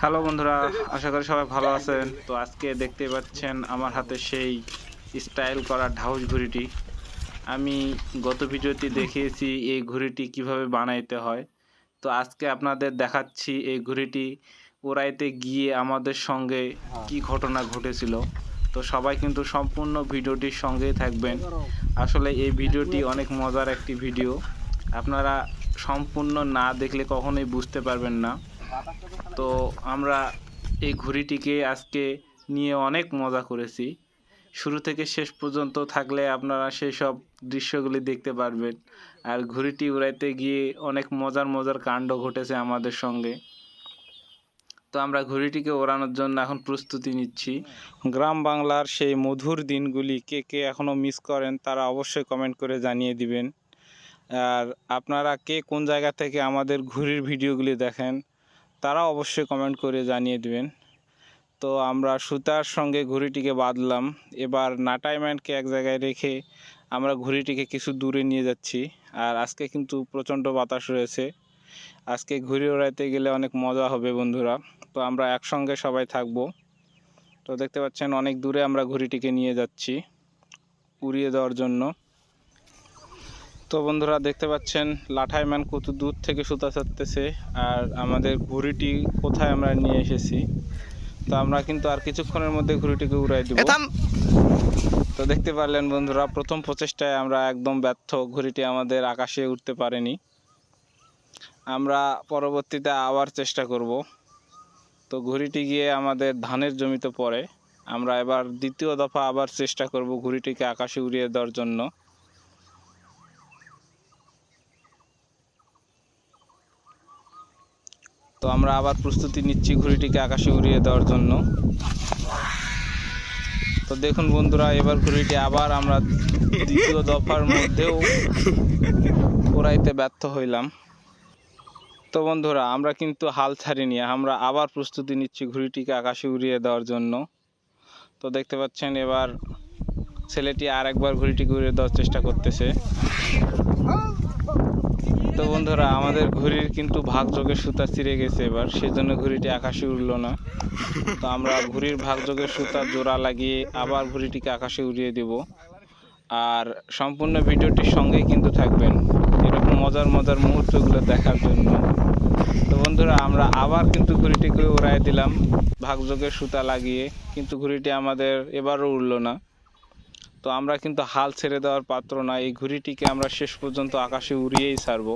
Hello বন্ধুরা, আশা করি সবাই ভালো আছেন। তো আজকে দেখতে পাচ্ছেন আমার হাতে সেই স্টাইল করা ঢাউস ঘড়িটি। আমি গত ভিডিওতে দেখিয়েছি এই ঘড়িটি কীভাবে বানাইতে হয়। তো আজকে আপনাদের দেখাচ্ছি এই ঘড়িটি ওরাইতে গিয়ে আমাদের সঙ্গে কি ঘটনা ঘটেছিল। তো সবাই কিন্তু সম্পূর্ণ ভিডিওটির সঙ্গেই থাকবেন। আসলে এই ভিডিওটি অনেক মজার একটি ভিডিও। আপনারা সম্পূর্ণ না দেখলে কখনোই বুঝতে পারবেন না। তো আমরা এই ঘড়িটিকে আজকে নিয়ে অনেক মজা করেছি। শুরু থেকে শেষ পর্যন্ত থাকলে আপনারা সেই সব দৃশ্যগুলি দেখতে পারবেন। আর ঘড়িটি উড়াইতে গিয়ে অনেক মজার মজার কাণ্ড ঘটেছে আমাদের সঙ্গে। তো আমরা ঘড়িটিকে ওড়ানোর জন্য এখন প্রস্তুতি নিচ্ছি। গ্রাম বাংলার সেই মধুর দিনগুলি কে কে এখনও মিস করেন তারা অবশ্যই কমেন্ট করে জানিয়ে দিবেন। আর আপনারা কে কোন জায়গা থেকে আমাদের ঘুড়ির ভিডিওগুলি দেখেন তারা অবশ্যই কমেন্ট করে জানিয়ে দিবেন। তো আমরা সুতার সঙ্গে ঘুড়িটিকে বাঁধলাম। এবার নাটাইম্যানকে এক জায়গায় রেখে আমরা ঘুড়িটিকে কিছু দূরে নিয়ে যাচ্ছি। আর আজকে কিন্তু প্রচণ্ড বাতাস রয়েছে। আজকে ঘুড়ি ওড়াইতে গেলে অনেক মজা হবে বন্ধুরা। তো আমরা একসঙ্গে সবাই থাকব। তো দেখতে পাচ্ছেন অনেক দূরে আমরা ঘুড়িটিকে নিয়ে যাচ্ছি। উড়িয়ে দেওয়ার জন্য। তো বন্ধুরা দেখতে পাচ্ছেন লাঠাই ম্যান কত দূর থেকে সুতা ছাড়তেছে আর আমাদের ঘুড়িটি কোথায় আমরা নিয়ে এসেছি। তো আমরা কিন্তু আর কিছুক্ষণের মধ্যে ঘুড়িটিকে উড়াই দেব। তো দেখতে পারলেন বন্ধুরা প্রথম প্রচেষ্টায় আমরা একদম ব্যর্থ ঘুড়িটি আমাদের আকাশে উঠতে পারেনি। আমরা পরবর্তীতে আবার চেষ্টা করব। তো ঘুড়িটি গিয়ে আমাদের ধানের জমিতে পড়ে। আমরা এবার দ্বিতীয় দফা আবার চেষ্টা করব ঘুড়িটিকে আকাশে উড়িয়ে দেওয়ার জন্য। তো আমরা আবার প্রস্তুতি নিচ্ছি ঘুড়িটিকে আকাশে উড়িয়ে দেওয়ার জন্য। তো দেখুন বন্ধুরা, এবার ঘুড়িটি আবার আমরা দ্বিতীয় দফার মধ্যেও উড়াইতে ব্যর্থ হইলাম। তো বন্ধুরা, আমরা কিন্তু হাল ছাড়িনি, আমরা আবার প্রস্তুতি নিচ্ছি ঘুড়িটিকে আকাশে উড়িয়ে দেওয়ার জন্য। তো দেখতে পাচ্ছেন, এবার ছেলেটি আর একবার ঘুড়িটিকে উড়িয়ে দেওয়ার চেষ্টা করতেছে। তো বন্ধুরা, আমাদের ঘড়ির কিন্তু ভাগযোগের সুতা ছিঁড়ে গেছে এবার, সেজন্য ঘড়িটি আকাশে উড়লো না। তো আমরা ঘড়ির ভাগযোগের সুতা জোড়া লাগিয়ে আবার ঘড়িটিকে আকাশে উড়িয়ে দেব। আর সম্পূর্ণ ভিডিওটির সঙ্গেই কিন্তু থাকবেন এরকম মজার মজার মুহূর্তগুলো দেখার জন্য। তো বন্ধুরা, আমরা আবার কিন্তু ঘড়িটিকে উড়াই দিলাম, ভাগযোগের সুতা লাগিয়ে, কিন্তু ঘড়িটি আমাদের এবারও উড়লো না। তো আমরা কিন্তু হাল ছেড়ে দেওয়ার পাত্র না। এই ঘুড়িটিকে আমরা শেষ পর্যন্ত আকাশে উড়িয়েই ছাড়বো।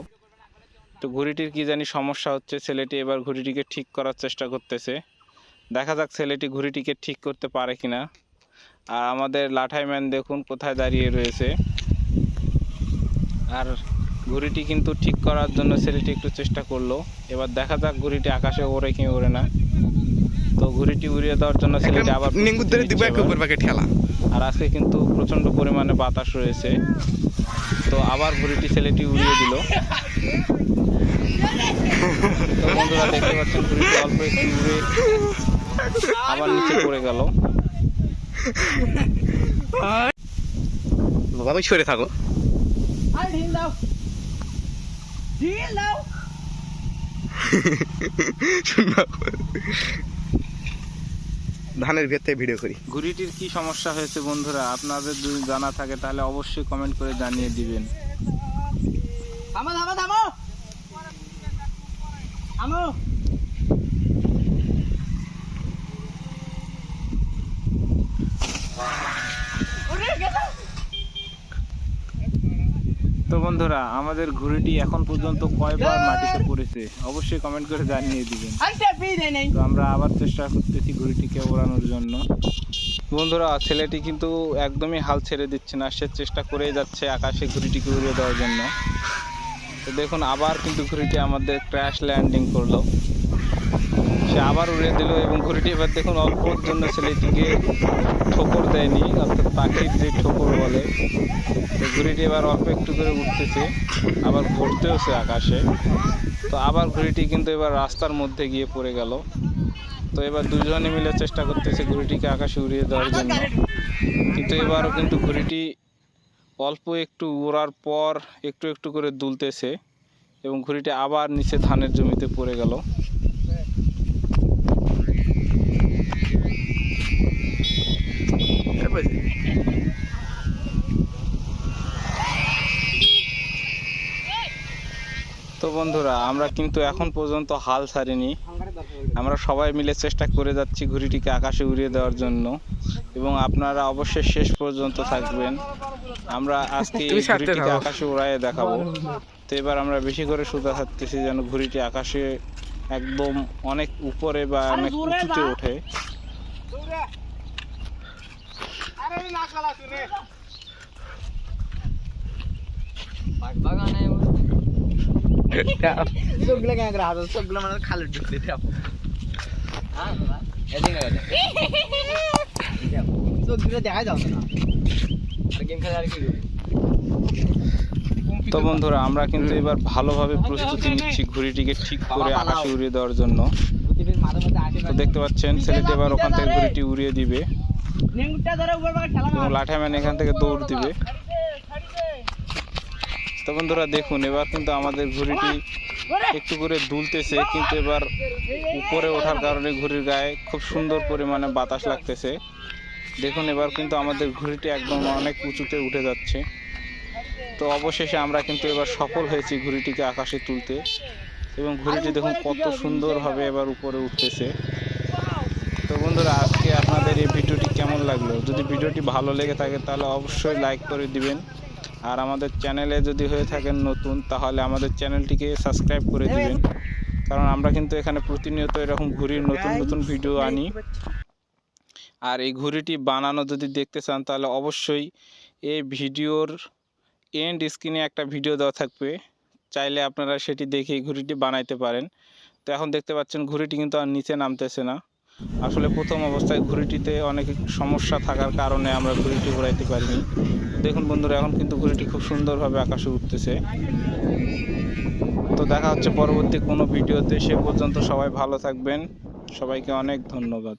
তো ঘুড়িটির কি জানি সমস্যা হচ্ছে ছেলেটি এবার ঘুড়িটিকে ঠিক করার চেষ্টা করতেছে। দেখা যাক ছেলেটি ঘুড়িটিকে ঠিক করতে পারে কিনা। আর আমাদের লাঠাই ম্যান দেখুন কোথায় দাঁড়িয়ে রয়েছে। আর ঘুড়িটি কিন্তু ঠিক করার জন্য ছেলেটি একটু চেষ্টা করল। এবার দেখা যাক ঘুড়িটি আকাশে ওড়ে কি ওড়ে না। তো ঘুড়িটি উড়িয়ে দেওয়ার জন্য ছেলেটি আবার। ঠেলা। আর আজকে কিন্তু প্রচণ্ড পরিমাণে বাতাস রয়েছে। তো আবার ঘুড়িটি ছেলেটি উড়িয়ে দিল। তো বন্ধুরা দেখতে পাচ্ছেন ঘুড়িটি অল্প একটু উড়ে আবার নিচে পড়ে গেল। বাবা সরে থাকো। শুনবা ধানের ভেতরে ভিডিও করি। ঘুড়িটির কি সমস্যা হয়েছে বন্ধুরা? আপনাদের যদি জানা থাকে তাহলে অবশ্যই কমেন্ট করে জানিয়ে দিবেন। থামো থামো থামো! থামো ওরে গেছে তো বন্ধুরা, আমাদের ঘুড়িটি এখন পর্যন্ত কয়বার মাটিতে পড়েছে? অবশ্যই কমেন্ট করে জানিয়ে দিবেন। তো আমরা আবার চেষ্টা করতেছি ঘুড়িটিকে ওড়ানোর জন্য। বন্ধুরা, ছেলেটি কিন্তু একদমই হাল ছেড়ে দিচ্ছে না। সে চেষ্টা করেই যাচ্ছে আকাশে ঘুড়িটিকে উড়িয়ে দেওয়ার জন্য। তো দেখুন, আবার কিন্তু ঘুড়িটি আমাদের ক্র্যাশ ল্যান্ডিং করল। সে আবার উড়িয়ে দিল এবং ঘুড়িটি এবার দেখুন অল্পর জন্য ছেলেটিকে ঠোকর দেয়নি, অর্থাৎ পাখির যে ঠোকর বলে। ঘুড়িটি এবার অল্প একটু করে উঠতেছে, আবার ঘুরতেওছে আকাশে। তো আবার ঘুড়িটি কিন্তু এবার রাস্তার মধ্যে গিয়ে পড়ে গেল। তো এবার দুজনে মিলে চেষ্টা করতেছে ঘুড়িটিকে আকাশে উড়িয়ে দেওয়ার জন্য। কিন্তু এবারও কিন্তু ঘুড়িটি অল্প একটু ওড়ার পর একটু একটু করে দুলতেছে এবং ঘুড়িটি আবার নিচে ধানের জমিতে পড়ে গেল। বন্ধুরা আমরা কিন্তু এখন পর্যন্ত হাল ছাড়িনি। আমরা সবাই মিলে চেষ্টা করে যাচ্ছি ঘুড়িটিকে আকাশে উড়িয়ে দেওয়ার জন্য। এবং আপনারা অবশ্যই শেষ পর্যন্ত থাকবেন। আমরা আজকে ঘুড়িটিকে আকাশে উড়াইয়ে দেখাবো। তো এবার আমরা বেশি করে সুতা থাকতেছি যেন ঘুড়িটি আকাশে একদম অনেক উপরে বা আরে অনেক উঁচুতে। ওঠে। सगळं काय राहतो सगळं मला खाली ढुकले ते आपण सगळं দেখা যাও না গেম খেলা আর কি তো বন্ধুরা আমরা কিন্তু এবার ভালোভাবে প্রস্তুতি নিচ্ছি ঘুড়িটিকে ঠিক করে আকাশে উড়িয়ে দেওয়ার জন্য প্রতিদিন মাঝে মাঝে আসে তো দেখতে পাচ্ছেন ছেলেটি এবার ওখান থেকে ঘুড়িটি উড়িয়ে দিবে নিংটা ধরে উপর পাকে ঠেলা এবং লাঠিম্যান এখান থেকে দৌড় দিবে তো বন্ধুরা দেখুন, এবার কিন্তু আমাদের ঘুড়িটি একটু করে দুলতেছে, কিন্তু এবার উপরে ওঠার কারণে ঘুড়ির গায়ে খুব সুন্দর পরিমাণে বাতাস লাগতেছে। দেখুন, এবার কিন্তু আমাদের ঘুড়িটি একদম অনেক উঁচুতে উঠে যাচ্ছে। তো অবশেষে আমরা কিন্তু এবার সফল হয়েছি ঘুড়িটিকে আকাশে তুলতে। এবং ঘুড়িটি দেখুন কত সুন্দরভাবে এবার উপরে উঠতেছে। তো বন্ধুরা, আজকে আপনাদের এই ভিডিওটি কেমন লাগল? যদি ভিডিওটি ভালো লেগে থাকে, তাহলে অবশ্যই লাইক করে দিবেন। আর আমাদের চ্যানেলে যদি হয়ে থাকেন নতুন তাহলে আমাদের চ্যানেলটিকে সাবস্ক্রাইব করে দিবেন। কারণ আমরা কিন্তু এখানে প্রতিনিয়ত এরকম ঘুড়ির নতুন নতুন ভিডিও আনি। আর এই ঘুড়িটি বানানো যদি দেখতে চান তাহলে অবশ্যই এই ভিডিওর এন্ড স্ক্রিনে একটা ভিডিও দেওয়া থাকবে। চাইলে আপনারা সেটি দেখে ঘুড়িটি বানাইতে পারেন। তো এখন দেখতে পাচ্ছেন ঘুড়িটি কিন্তু আর নিচে নামতেছে না। আসলে প্রথম অবস্থায় ঘুড়িটিতে অনেক সমস্যা থাকার কারণে আমরা ঘুড়িটি ঘোরাইতে পারিনি। দেখুন বন্ধুরা, এখন কিন্তু ঘুড়িটি খুব সুন্দরভাবে আকাশে উঠতেছে। তো দেখা হচ্ছে পরবর্তী কোনো ভিডিওতে। সে পর্যন্ত সবাই ভালো থাকবেন। সবাইকে অনেক ধন্যবাদ।